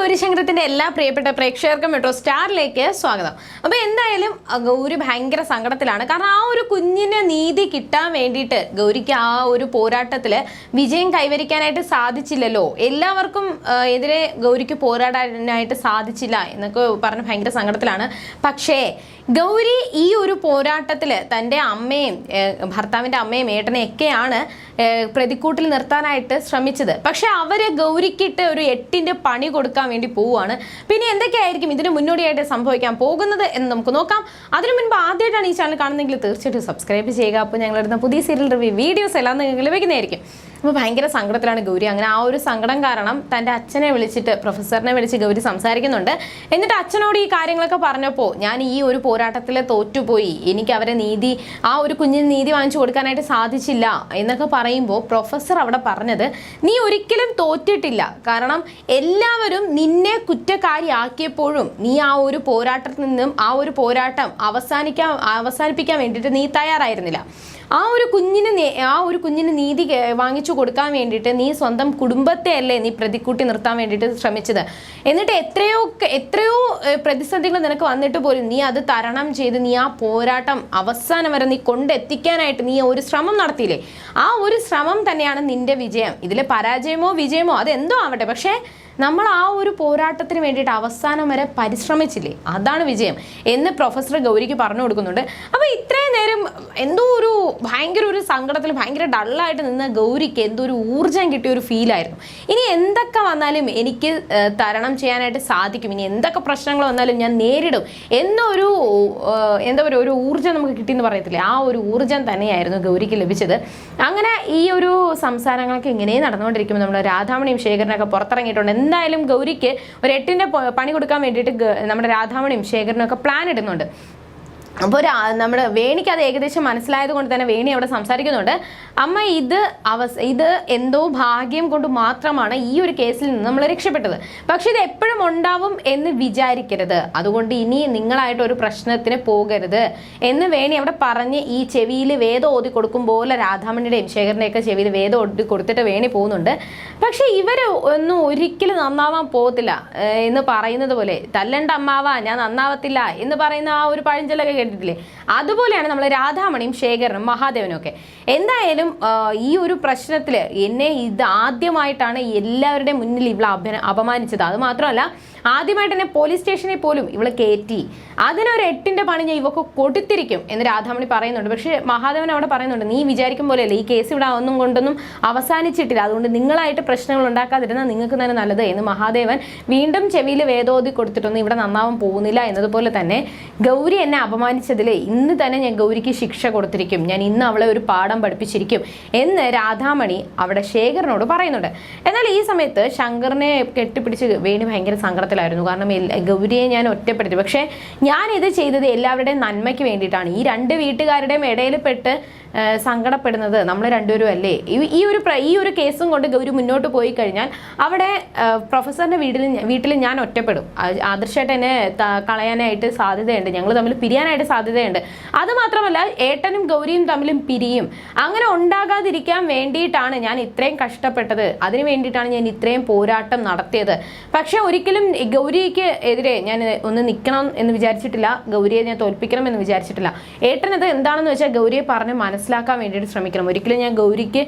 ഗൗരിശങ്കരത്തിന്റെ എല്ലാ പ്രിയപ്പെട്ട പ്രേക്ഷകർക്കും മെട്രോ സ്റ്റാറിലേക്ക് സ്വാഗതം. അപ്പൊ എന്തായാലും ഗൗരി ഭയങ്കര സങ്കടത്തിലാണ്. കാരണം ആ ഒരു കുഞ്ഞിന് നീതി കിട്ടാൻ വേണ്ടിയിട്ട് ഗൗരിക്ക് ആ ഒരു പോരാട്ടത്തിൽ വിജയം കൈവരിക്കാനായിട്ട് സാധിച്ചില്ലല്ലോ. എല്ലാവർക്കും എതിരെ ഗൗരിക്ക് പോരാടാനായിട്ട് സാധിച്ചില്ല എന്നൊക്കെ പറഞ്ഞ് ഭയങ്കര സങ്കടത്തിലാണ്. പക്ഷേ ഗൗരി ഈ ഒരു പോരാട്ടത്തിൽ തന്റെ അമ്മയും ഭർത്താവിന്റെ അമ്മയും ഏട്ടനെയൊക്കെയാണ് ഒക്കെയാണ് പ്രതിക്കൂട്ടിൽ നിർത്താനായിട്ട് ശ്രമിച്ചത്. പക്ഷെ അവർ ഗൗരിക്കിട്ട് ഒരു എട്ടിന്റെ പണി കൊടുക്കാൻ വേണ്ടി പോവുകയാണ്. പിന്നെ എന്തൊക്കെയായിരിക്കും ഇതിന് മുന്നോടിയായിട്ട് സംഭവിക്കാൻ പോകുന്നത് എന്ന് നമുക്ക് നോക്കാം. അതിനു മുൻപ് ആദ്യമായിട്ടാണ് ഈ ചാനൽ കാണുന്നതെങ്കിൽ തീർച്ചയായിട്ടും സബ്സ്ക്രൈബ് ചെയ്യുക. അപ്പോൾ ഞങ്ങളിടുന്ന പുതിയ സീരിയൽ റിവ്യൂ വീഡിയോസ് എല്ലാം നിങ്ങൾക്ക് ലഭിക്കുന്നതായിരിക്കും. അപ്പോൾ ഭയങ്കര സങ്കടത്തിലാണ് ഗൗരി. അങ്ങനെ ആ ഒരു സങ്കടം കാരണം തന്റെ അച്ഛനെ വിളിച്ചിട്ട് പ്രൊഫസറിനെ വിളിച്ച് ഗൗരി സംസാരിക്കുന്നുണ്ട്. എന്നിട്ട് അച്ഛനോട് ഈ കാര്യങ്ങളൊക്കെ പറഞ്ഞപ്പോൾ ഞാൻ ഈ ഒരു പോരാട്ടത്തിൽ തോറ്റുപോയി. എനിക്ക് അവരെ നീതി ആ ഒരു കുഞ്ഞിന് നീതി വാങ്ങിച്ചു കൊടുക്കാനായിട്ട് സാധിച്ചില്ല എന്നൊക്കെ പറയുമ്പോൾ പ്രൊഫസർ അവിടെ പറഞ്ഞത് നീ ഒരിക്കലും തോറ്റിട്ടില്ല. കാരണം എല്ലാവരും നിന്നെ കുറ്റക്കാരിയാക്കിയപ്പോഴും നീ ആ ഒരു പോരാട്ടത്തിൽ നിന്നും ആ ഒരു പോരാട്ടം അവസാനിക്കാൻ അവസാനിപ്പിക്കാൻ വേണ്ടിയിട്ട് നീ തയ്യാറായിരുന്നില്ല. ആ ഒരു കുഞ്ഞിന് ആ ഒരു കുഞ്ഞിന് നീതി കേ- വാങ്ങിച്ചു കൊടുക്കാൻ വേണ്ടിയിട്ട് നീ സ്വന്തം കുടുംബത്തെ അല്ലേ നീ പ്രതിക്കൂട്ടി നിർത്താൻ വേണ്ടിയിട്ട് ശ്രമിച്ചത്? എന്നിട്ട് എത്രയോ എത്രയോ പ്രതിസന്ധികൾ നിനക്ക് വന്നിട്ട് പോലും നീ അത് തരണം ചെയ്ത് നീ ആ പോരാട്ടം അവസാനം വരെ നീ കൊണ്ടെത്തിക്കാനായിട്ട് നീ ഒരു ശ്രമം നടത്തിയില്ലേ? ആ ഒരു ശ്രമം തന്നെയാണ് നിന്റെ വിജയം. ഇതിലെ പരാജയമോ വിജയമോ അതെന്തോ ആവട്ടെ. പക്ഷേ നമ്മൾ ആ ഒരു പോരാട്ടത്തിന് വേണ്ടിയിട്ട് അവസാനം വരെ പരിശ്രമിച്ചില്ലേ? അതാണ് വിജയം. എന്ന് പ്രൊഫസർ ഗൗരിക്ക് പറഞ്ഞു കൊടുക്കുന്നുണ്ട്. അപ്പോൾ ഇത്രയും നേരം എന്തോ ഒരു ഭയങ്കര ഒരു സങ്കടത്തിൽ ഭയങ്കര ഡള്ളായിട്ട് നിന്ന ഗൗരിക്ക് എന്തോ ഒരു ഊർജം കിട്ടിയ ഒരു ഫീലായിരുന്നു ഇനി എന്തൊക്കെ വന്നാലും എനിക്ക് തരണം ചെയ്യാനായിട്ട് സാധിക്കും. ഇനി എന്തൊക്കെ പ്രശ്നങ്ങൾ വന്നാലും ഞാൻ നേരിടും. എന്നൊരു എന്താ പറയുക ഒരു ഊർജം നമുക്ക് കിട്ടിയെന്ന് പറയത്തില്ലേ? ആ ഒരു ഊർജം തന്നെയായിരുന്നു ഗൗരിക്ക് ലഭിച്ചത്. അങ്ങനെ ഈ ഒരു സംസാരങ്ങളൊക്കെ ഇങ്ങനെ നടന്നുകൊണ്ടിരിക്കുമ്പോൾ നമ്മൾ രാധാമണിയും ശേഖരനൊക്കെ പുറത്തിറങ്ങിയിട്ടുണ്ട്. എന്തായാലും ഗൗരിക്ക് ഒരു എട്ടിന്റെ പണി കൊടുക്കാൻ വേണ്ടിയിട്ട് നമ്മുടെ രാധാമണിയും ശേഖരനും ഒക്കെ പ്ലാൻ ഇടുന്നുണ്ട്. അപ്പോൾ നമ്മുടെ വേണിക്ക് അത് ഏകദേശം മനസ്സിലായത് കൊണ്ട് തന്നെ വേണി അവിടെ സംസാരിക്കുന്നുണ്ട്. അമ്മ ഇത് അവസ് ഇത് എന്തോ ഭാഗ്യം കൊണ്ട് മാത്രമാണ് ഈ ഒരു കേസിൽ നിന്ന് നമ്മൾ രക്ഷപ്പെട്ടത്. പക്ഷെ ഇത് എപ്പോഴും ഉണ്ടാവും എന്ന് വിചാരിക്കരുത്. അതുകൊണ്ട് ഇനി നിങ്ങളായിട്ട് ഒരു പ്രശ്നത്തിന് പോകരുത് എന്ന് വേണി അവിടെ പറഞ്ഞ് ഈ ചെവിയിൽ വേദം ഓതി കൊടുക്കും പോലെ രാധാമണിയുടെയും ശേഖരന്റെയൊക്കെ ചെവിയിൽ വേദം ഓടി കൊടുത്തിട്ട് വേണി പോകുന്നുണ്ട്. പക്ഷെ ഇവർ ഒന്നും ഒരിക്കലും നന്നാവാൻ പോകത്തില്ല എന്ന് പറയുന്നത് പോലെ. തല്ലണ്ട അമ്മാവാ ഞാൻ നന്നാവത്തില്ല എന്ന് പറയുന്ന ആ ഒരു പഴഞ്ചൊല്ലൊക്കെ കേട്ടിട്ടില്ലേ? അതുപോലെയാണ് നമ്മൾ രാധാമണിയും ശേഖരനും മഹാദേവനും ഒക്കെ എന്തായാലും ഈ ഒരു പ്രശ്നത്തിൽ എന്നെ ഇത് ആദ്യമായിട്ടാണ് എല്ലാവരുടെയും മുന്നിൽ ഇവളെ അപ അപമാനിച്ചത്. അത് മാത്രമല്ല ആദ്യമായിട്ട് തന്നെ പോലീസ് സ്റ്റേഷനിൽ പോലും ഇവളെ കയറ്റി അതിനൊരു എട്ടിന്റെ പണി ഞാൻ ഇവക്ക് കൊടുത്തിരിക്കും എന്ന് രാധാമണി പറയുന്നുണ്ട്. പക്ഷേ മഹാദേവൻ അവിടെ പറയുന്നുണ്ട് നീ വിചാരിക്കും പോലെയല്ല ഈ കേസ് ഇവിടെ ഒന്നും കൊണ്ടൊന്നും അവസാനിച്ചിട്ടില്ല. അതുകൊണ്ട് നിങ്ങളായിട്ട് പ്രശ്നങ്ങൾ ഉണ്ടാക്കാതിരുന്നാൽ നിങ്ങൾക്ക് തന്നെ നല്ലത് എന്ന് മഹാദേവൻ വീണ്ടും ചെവിയിൽ വേദോതി കൊടുത്തിട്ടൊന്നും ഇവിടെ നന്നാവാൻ പോകുന്നില്ല എന്നതുപോലെ തന്നെ ഗൗരി എന്നെ അപമാനിച്ചതിൽ ഇന്ന് തന്നെ ഞാൻ ഗൗരിക്ക് ശിക്ഷ കൊടുത്തിരിക്കും. ഞാൻ ഇന്ന് അവളെ ഒരു പാഠം പഠിപ്പിച്ചിരിക്കും എന്ന് രാധാമണി അവിടെ ശേഖരനോട് പറയുന്നുണ്ട്. എന്നാൽ ഈ സമയത്ത് ശങ്കറിനെ കെട്ടിപ്പിടിച്ച് വേണി ഭയങ്കര സങ്കടത്തിലായിരുന്നു കാരണം ഗൗരിയെ ഞാൻ ഒറ്റപ്പെടുത്തി. പക്ഷേ ഞാൻ ഇത് ചെയ്തത് എല്ലാവരുടെയും നന്മയ്ക്ക് വേണ്ടിയിട്ടാണ്. ഈ രണ്ട് വീട്ടുകാരുടെയും ഇടയിൽ പെട്ട് സങ്കടപ്പെടുന്നത് നമ്മൾ രണ്ടുപേരും അല്ലേ ഈ- ഒരു ഈ ഒരു കേസും കൊണ്ട് ഗൗരി മുന്നോട്ട് പോയി കഴിഞ്ഞാൽ അവിടെ പ്രൊഫസറിന്റെ വീട്ടിൽ വീട്ടിൽ ഞാൻ ഒറ്റപ്പെടും. ആദർശമായിട്ട് എന്നെ കളയാനായിട്ട് സാധ്യതയുണ്ട്. ഞങ്ങൾ തമ്മിൽ പിരിയാനായിട്ട് സാധ്യതയുണ്ട്. അത് മാത്രമല്ല ഏട്ടനും ഗൗരിയും തമ്മിലും പിരിയും. അങ്ങനെ ഉണ്ടാകാതിരിക്കാൻ വേണ്ടിയിട്ടാണ് ഞാൻ ഇത്രയും കഷ്ടപ്പെട്ടത്. അതിന് വേണ്ടിയിട്ടാണ് ഞാൻ ഇത്രയും പോരാട്ടം നടത്തിയത്. പക്ഷേ ഒരിക്കലും ഗൗരിക്ക് എതിരെ ഞാൻ ഒന്ന് നിൽക്കണം എന്ന് വിചാരിച്ചിട്ടില്ല ഗൗരിയെ ഞാൻ തോൽപ്പിക്കണം എന്ന് വിചാരിച്ചിട്ടില്ല. അത് എന്താണെന്ന് വെച്ചാൽ ഗൗരിയെ പറഞ്ഞ് മനസ്സിലാക്കാൻ വേണ്ടിയിട്ട് ശ്രമിക്കണം. ഒരിക്കലും ഞാൻ ഗൗരിക്ക്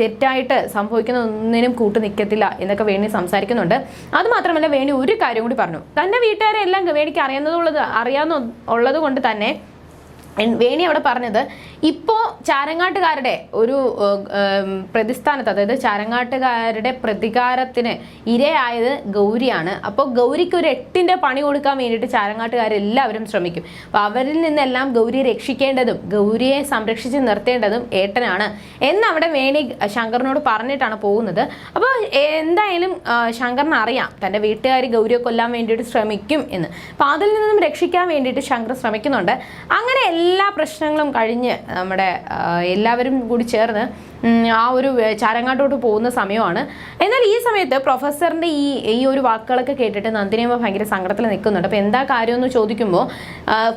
തെറ്റായിട്ട് സംഭവിക്കുന്ന ഒന്നിനും കൂട്ടു നിൽക്കത്തില്ല എന്നൊക്കെ വേണി സംസാരിക്കുന്നുണ്ട്. അത് മാത്രമല്ല വേണി ഒരു കാര്യം കൂടി പറഞ്ഞു. തന്റെ വീട്ടുകാരെ എല്ലാം വേണിക്ക് അറിയാവുന്നതുള്ളത് അറിയാവുന്ന ഉള്ളത് കൊണ്ട് തന്നെ വേണി അവിടെ പറഞ്ഞത് ഇപ്പോൾ ചാരങ്ങാട്ടുകാരുടെ ഒരു പ്രതിസ്ഥാനത്ത് അതായത് ചാരങ്ങാട്ടുകാരുടെ പ്രതികാരത്തിന് ഇരയായത് ഗൗരിയാണ്. അപ്പോൾ ഗൗരിക്ക് ഒരു എട്ടിന്റെ പണി കൊടുക്കാൻ വേണ്ടിയിട്ട് ചാരങ്ങാട്ടുകാരെല്ലാവരും ശ്രമിക്കും. അപ്പോൾ അവരിൽ നിന്നെല്ലാം ഗൗരിയെ രക്ഷിക്കേണ്ടതും ഗൗരിയെ സംരക്ഷിച്ച് നിർത്തേണ്ടതും ഏട്ടനാണ്. എന്നവിടെ വേണി ശങ്കറിനോട് പറഞ്ഞിട്ടാണ് പോകുന്നത്. അപ്പോൾ എന്തായാലും ശങ്കറിന് അറിയാം തന്റെ വീട്ടുകാർ ഗൗരിയെ കൊല്ലാൻ വേണ്ടിയിട്ട് ശ്രമിക്കും എന്ന്. അപ്പോൾ അതിൽ നിന്നും രക്ഷിക്കാൻ വേണ്ടിയിട്ട് ശങ്കർ ശ്രമിക്കുന്നുണ്ട്. അങ്ങനെ എല്ലാ പ്രശ്നങ്ങളും കഴിഞ്ഞ് നമ്മുടെ എല്ലാവരും കൂടി ചേർന്ന് ആ ഒരു ചാരങ്ങാട്ടോട്ട് പോകുന്ന സമയമാണ്. എന്നാൽ ഈ സമയത്ത് പ്രൊഫസറിന്റെ ഈ ഈ ഒരു വാക്കുകളൊക്കെ കേട്ടിട്ട് നന്ദിനിയമ്മ ഭയങ്കര സങ്കടത്തിൽ നിൽക്കുന്നുണ്ട്. അപ്പോൾ എന്താ കാര്യമെന്ന് ചോദിക്കുമ്പോൾ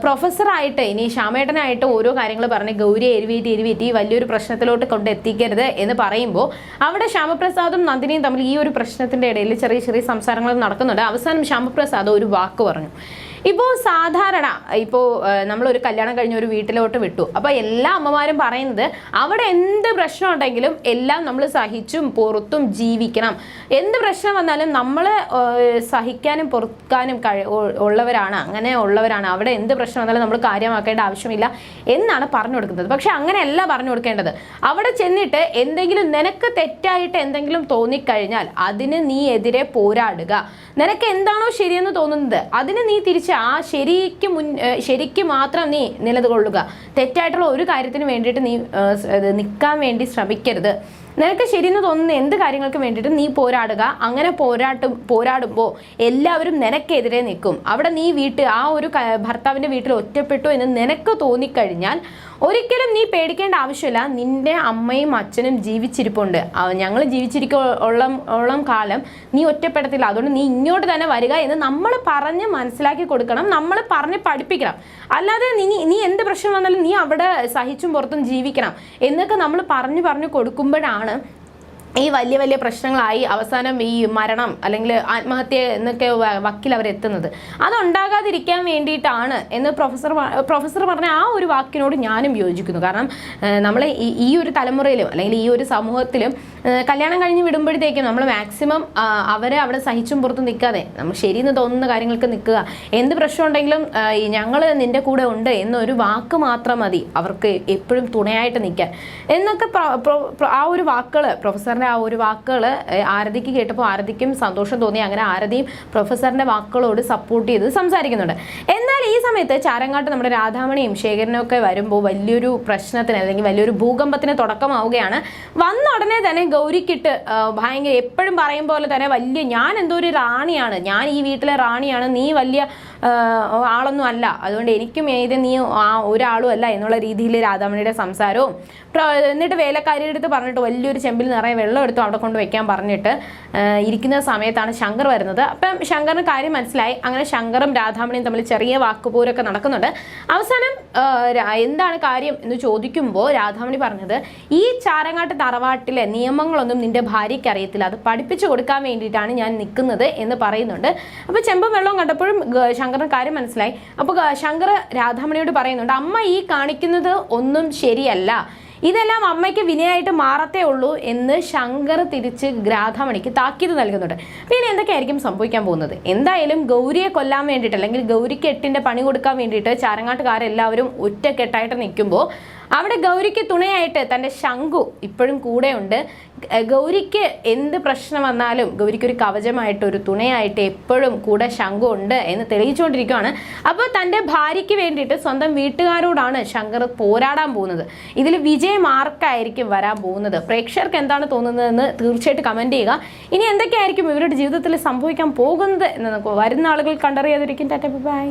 പ്രൊഫസറായിട്ട് ഇനി ശ്യാമേട്ടനായിട്ട് ഓരോ കാര്യങ്ങൾ പറഞ്ഞ് ഗൗരിയെ എരിവേറ്റി എരിവേറ്റി വലിയൊരു പ്രശ്നത്തിലോട്ട് കൊണ്ട് എത്തിക്കരുത് എന്ന് പറയുമ്പോൾ അവിടെ ശ്യാമപ്രസാദും നന്ദിനിയും തമ്മിൽ ഈ ഒരു പ്രശ്നത്തിന്റെ ഇടയിൽ ചെറിയ ചെറിയ സംസാരങ്ങൾ നടക്കുന്നുണ്ട്. അവസാനം ശ്യാമപ്രസാദ് ഒരു വാക്ക് പറഞ്ഞു. ഇപ്പോൾ സാധാരണ ഇപ്പോൾ നമ്മളൊരു കല്യാണം കഴിഞ്ഞ ഒരു വീട്ടിലോട്ട് വിട്ടു. അപ്പോൾ എല്ലാ അമ്മമാരും പറയുന്നത് അവിടെ എന്ത് പ്രശ്നം ഉണ്ടെങ്കിലും എല്ലാം നമ്മൾ സഹിച്ചും പുറത്തും ജീവിക്കണം. എന്ത് പ്രശ്നം വന്നാലും നമ്മൾ സഹിക്കാനും പൊറുക്കാനും കഴി ഉള്ളവരാണ് അങ്ങനെ ഉള്ളവരാണ്. അവിടെ എന്ത് പ്രശ്നം വന്നാലും നമ്മൾ കാര്യമാക്കേണ്ട ആവശ്യമില്ല എന്നാണ് പറഞ്ഞു കൊടുക്കുന്നത്. പക്ഷെ അങ്ങനെയല്ല പറഞ്ഞു കൊടുക്കേണ്ടത്. അവിടെ ചെന്നിട്ട് എന്തെങ്കിലും നിനക്ക് തെറ്റായിട്ട് എന്തെങ്കിലും തോന്നിക്കഴിഞ്ഞാൽ അതിന് നീ എതിരെ പോരാടുക. നിനക്ക് എന്താണോ ശരിയെന്ന് തോന്നുന്നത് അതിന് നീ തിരിച്ച് ആ ശരിക്ക് മുൻ ശരിക്കും മാത്രം നീ നിലകൊള്ളുക. തെറ്റായിട്ടുള്ള ഒരു കാര്യത്തിന് വേണ്ടിയിട്ട് നീ നിൽക്കാൻ വേണ്ടി ശ്രമിക്കരുത്. നിനക്ക് ശരിയെന്ന് തോന്നുന്ന എന്ത് കാര്യങ്ങൾക്ക് വേണ്ടിയിട്ട് നീ പോരാടുക. അങ്ങനെ പോരാട്ടും പോരാടുമ്പോൾ എല്ലാവരും നിനക്കെതിരെ നിൽക്കും. അവിടെ നീ വീട്ട് ആ ഒരു ഭർത്താവിന്റെ വീട്ടിൽ ഒറ്റപ്പെട്ടു എന്ന് നിനക്ക് തോന്നിക്കഴിഞ്ഞാൽ ഒരിക്കലും നീ പേടിക്കേണ്ട ആവശ്യമില്ല. നിന്റെ അമ്മയും അച്ഛനും ജീവിച്ചിരിപ്പുണ്ട്. ഞങ്ങൾ ജീവിച്ചിരിക്കുള്ള ഓളം കാലം നീ ഒറ്റപ്പെടത്തില്ല. അതുകൊണ്ട് നീ ഇങ്ങോട്ട് തന്നെ വരിക എന്ന് നമ്മൾ പറഞ്ഞ് മനസ്സിലാക്കി കൊടുക്കണം. നമ്മൾ പറഞ്ഞ് പഠിപ്പിക്കണം. അല്ലാതെ നീ നീ എന്ത് പ്രശ്നം വന്നാലും നീ അവിടെ സഹിച്ചും പുറത്തും ജീവിക്കണം. എന്നൊക്കെ നമ്മൾ പറഞ്ഞു പറഞ്ഞു കൊടുക്കുമ്പോഴാണ് ഈ വലിയ വലിയ പ്രശ്നങ്ങളായി അവസാനം ഈ മരണം അല്ലെങ്കിൽ ആത്മഹത്യ എന്നൊക്കെ വക്കിൽ അവർ എത്തുന്നത്. അതുണ്ടാകാതിരിക്കാൻ വേണ്ടിയിട്ടാണ് എന്ന് പ്രൊഫസർ പ്രൊഫസർ പറഞ്ഞ ആ ഒരു വാക്കിനോട് ഞാനും യോജിക്കുന്നു. കാരണം നമ്മൾ ഈ ഒരു തലമുറയിലും അല്ലെങ്കിൽ ഈ ഒരു സമൂഹത്തിലും കല്യാണം കഴിഞ്ഞ് വിടുമ്പോഴത്തേക്കും നമ്മൾ മാക്സിമം അവരെ അവിടെ സഹിച്ചും പുറത്തും നിൽക്കാതെ നമ്മൾ ശരിയെന്ന് തോന്നുന്ന കാര്യങ്ങൾക്ക് നിൽക്കുക. എന്ത് പ്രശ്നം ഉണ്ടെങ്കിലും ഞങ്ങൾ നിന്റെ കൂടെ ഉണ്ട് എന്നൊരു വാക്ക് മാത്രം മതി. അവർക്ക് എപ്പോഴും തുണയായിട്ട് നിൽക്കാൻ. എന്നൊക്കെ ആ ഒരു വാക്കുകൾ പ്രൊഫസറിന്റെ ആ ഒരു വാക്കുകൾ ആരതിക്ക് കേട്ടപ്പോൾ ആരതിക്കും സന്തോഷം തോന്നി. അങ്ങനെ ആരതിയും പ്രൊഫസറിന്റെ വാക്കുകളോട് സപ്പോർട്ട് ചെയ്ത് സംസാരിക്കുന്നുണ്ട്. എന്നാൽ ഈ സമയത്ത് ചാരങ്ങാട്ട് നമ്മുടെ രാധാമണിയും ശേഖരനും ഒക്കെ വരുമ്പോൾ വലിയൊരു പ്രശ്നത്തിന് അല്ലെങ്കിൽ വലിയൊരു ഭൂകമ്പത്തിന് തുടക്കമാവുകയാണ്. വന്ന ഉടനെ തന്നെ ഗൗരിക്കിട്ട് ഭയങ്കര എപ്പോഴും പറയും പോലെ തന്നെ വലിയ ഞാൻ എന്തോ ഒരു റാണിയാണ്. ഞാൻ ഈ വീട്ടിലെ റാണിയാണ്. നീ വലിയ ആളൊന്നും അല്ല. അതുകൊണ്ട് എനിക്കും ഏത് നീ ആ ഒരാളും അല്ല എന്നുള്ള രീതിയിൽ രാധാമണിയുടെ സംസാരവും എന്നിട്ട് വേലക്കാരിയുടെ അടുത്ത് പറഞ്ഞിട്ട് വലിയൊരു ചെമ്പിൽ നിറയെ വെള്ളം എടുത്തു അവിടെ കൊണ്ട് വെക്കാൻ പറഞ്ഞിട്ട് ഇരിക്കുന്ന സമയത്താണ് ശങ്കർ വരുന്നത്. അപ്പം ശങ്കറിന് കാര്യം മനസ്സിലായി. അങ്ങനെ ശങ്കറും രാധാമണിയും തമ്മിൽ ചെറിയ വാക്കുപോരൊക്കെ നടക്കുന്നുണ്ട്. അവസാനം എന്താണ് കാര്യം എന്ന് ചോദിക്കുമ്പോൾ രാധാമണി പറഞ്ഞത് ഈ ചാരങ്ങാട്ട് തറവാട്ടിലെ നിയമങ്ങളൊന്നും നിന്റെ ഭാര്യയ്ക്ക് അറിയത്തില്ല. അത് പഠിപ്പിച്ചു കൊടുക്കാൻ വേണ്ടിയിട്ടാണ് ഞാൻ നിൽക്കുന്നത് എന്ന് പറയുന്നുണ്ട്. അപ്പോൾ ചെമ്പും വെള്ളവും കണ്ടപ്പോഴും ശങ്കറിന് കാര്യം മനസ്സിലായി. അപ്പോൾ ശങ്കർ രാധാമണിയോട് പറയുന്നുണ്ട് അമ്മ ഈ കാണിക്കുന്നത് ഒന്നും ശരിയല്ല. ഇതെല്ലാം അമ്മയ്ക്ക് വിനയായിട്ട് മാറത്തേ ഉള്ളൂ എന്ന് ശങ്കർ തിരിച്ച് രാധാമണിക്ക് താക്കീത് നൽകുന്നുണ്ട്. പിന്നെ എന്തൊക്കെയായിരിക്കും സംഭവിക്കാൻ പോകുന്നത്? എന്തായാലും ഗൗരിയെ കൊല്ലാൻ വേണ്ടിയിട്ട് അല്ലെങ്കിൽ ഗൗരിക്ക് എട്ടിന്റെ പണി കൊടുക്കാൻ വേണ്ടിയിട്ട് ചാരങ്ങാട്ടുകാരെല്ലാവരും ഒറ്റക്കെട്ടായിട്ട് നിൽക്കുമ്പോൾ അവിടെ ഗൗരിക്ക് തുണയായിട്ട് തന്റെ ശംഖു ഇപ്പോഴും കൂടെയുണ്ട്. ഗൗരിക്ക് എന്ത് പ്രശ്നം വന്നാലും ഗൗരിക്ക് ഒരു കവചമായിട്ട് ഒരു തുണയായിട്ട് എപ്പോഴും കൂടെ ശംഖു ഉണ്ട് എന്ന് തെളിയിച്ചുകൊണ്ടിരിക്കുകയാണ്. അപ്പോൾ തന്റെ ഭാര്യയ്ക്ക് വേണ്ടിയിട്ട് സ്വന്തം വീട്ടുകാരോടാണ് ശങ്കർ പോരാടാൻ പോകുന്നത്. ഇതിൽ വിജയം ആർക്കായിരിക്കും വരാൻ പോകുന്നത്? പ്രേക്ഷകർക്ക് എന്താണ് തോന്നുന്നതെന്ന് തീർച്ചയായിട്ടും കമന്റ് ചെയ്യുക. ഇനി എന്തൊക്കെയായിരിക്കും ഇവരുടെ ജീവിതത്തിൽ സംഭവിക്കാൻ പോകുന്നത് എന്ന് വരുന്ന ആളുകൾ കണ്ടറിയാതിരിക്കും ടാറ്റ ബൈ.